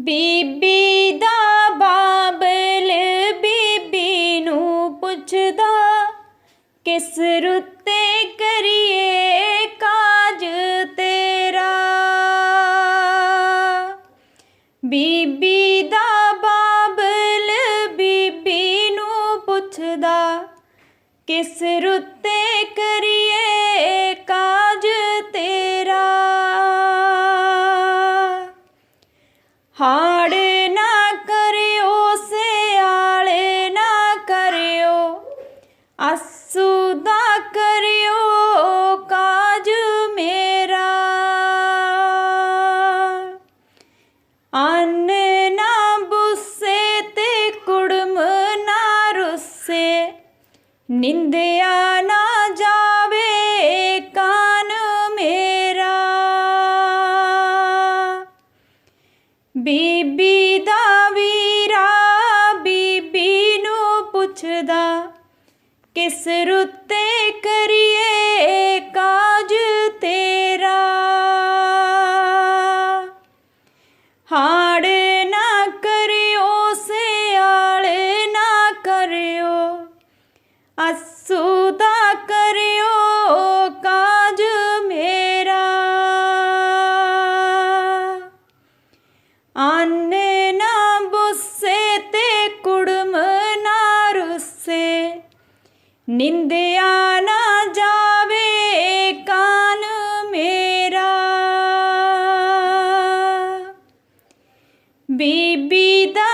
ਬੀਬੀ ਦਾ ਬਾਬਲ ਬੀਬੀ ਨੂੰ ਪੁੱਛਦਾ, ਕਿਸ ਰੁੱਤੇ ਕਰੀਏ ਕਾਜ ਤੇਰਾ? ਬੀਬੀ ਦਾ ਬਾਬਲ ਬੀਬੀ ਨੂੰ ਪੁੱਛਦਾ, ਕਿਸ ਰੁੱਤੇ ਕਰੀਏ ਕਾਜ ਰੁੱਸੇ ਨਿੰਦਿਆ ਨਾ ਜਾਵੇ ਕਾਨ ਮੇਰਾ। ਬੀਬੀ ਦਾ ਵੀਰਾ ਬੀਬੀ ਨੂੰ ਪੁੱਛਦਾ ਕਿਸ ਰੁੱਤੇ ਅਸੂ ਕਰਿਓ ਕਾਜ ਮੇਰਾ। ਆਨੇ ਨਾ ਬੁੱਸੇ ਤੇ ਕੁੜਮ ਨਾ ਰੁੱਸੇ। ਨਿੰਦਿਆ ਨਾ ਜਾਵੇ ਕਾਨ ਮੇਰਾ। ਬੀਬੀ ਦਾ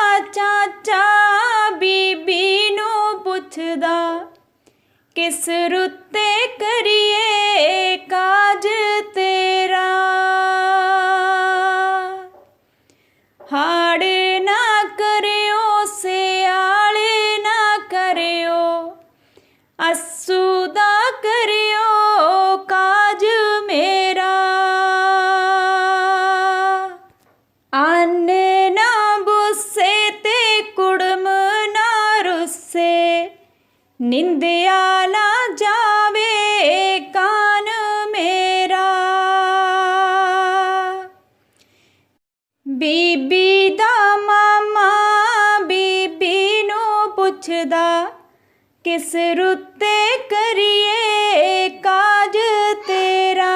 ਕਿਸ ਰੁੱਤੇ ਕਰੀਏ ਕਾਜ ਤੇਰਾ। ਹਾੜ ਨਾ ਕਰਿਓ ਸਿਆਲੇ ਨਾ ਕਰਿਓ ਅਸੂ ਨਿੰਦਿਆ ਨਾ ਜਾਵੇ ਕਾਨ ਮੇਰਾ। ਬੀਬੀ ਦਾ ਮਾਮਾ ਬੀਬੀ ਨੂੰ ਪੁੱਛਦਾ, ਕਿਸ ਰੁੱਤੇ ਕਰੀਏ ਕਾਜ ਤੇਰਾ।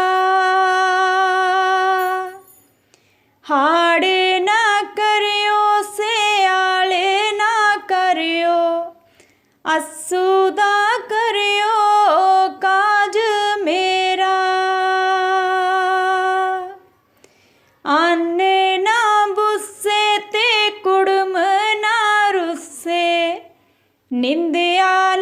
ਹਾੜ ਨਾ ਕਰਿਓ, ਸਿਆਲੇ ਨਾ ਕਰਿਓ, ਅਸੂ ਨਿੰਦਿਆ